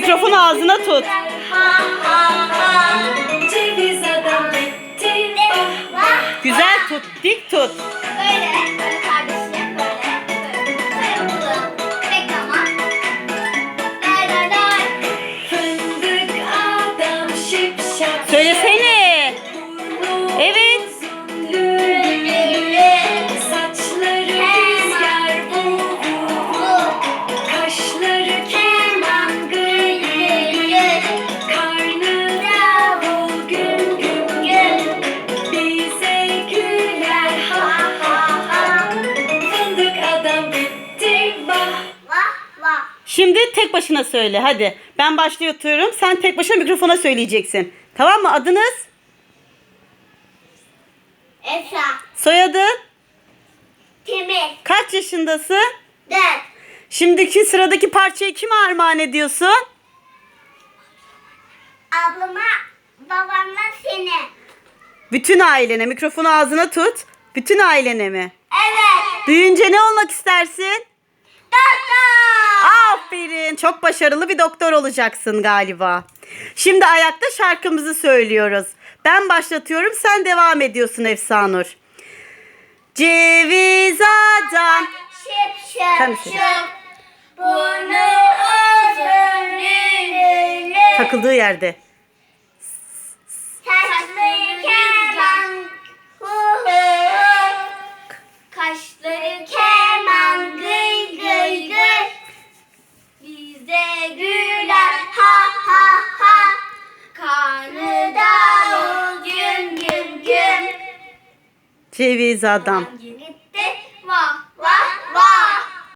Mikrofonu ağzına tut. Güzel tut. Dik tut. Böyle, Şimdi tek başına söyle hadi. Ben başlatıyorum. Sen tek başına mikrofona söyleyeceksin. Tamam mı? Adınız? Esra. Soyadın? Temel. Kaç yaşındasın? Dört. Şimdiki sıradaki parçayı kime armağan ediyorsun? Ablama, babamla seni. Bütün ailene. Mikrofonu ağzına tut. Bütün ailene mi? Evet. Büyüyünce ne olmak istersin? Doktor. Aferin. Çok başarılı bir doktor olacaksın galiba. Şimdi ayakta şarkımızı söylüyoruz. Ben başlatıyorum, sen devam ediyorsun Efsanur. Ceviz adam. Şıp Sen şıp söyle. şıp. Bunu uzun. Takıldığı yerde. Adam. Gitti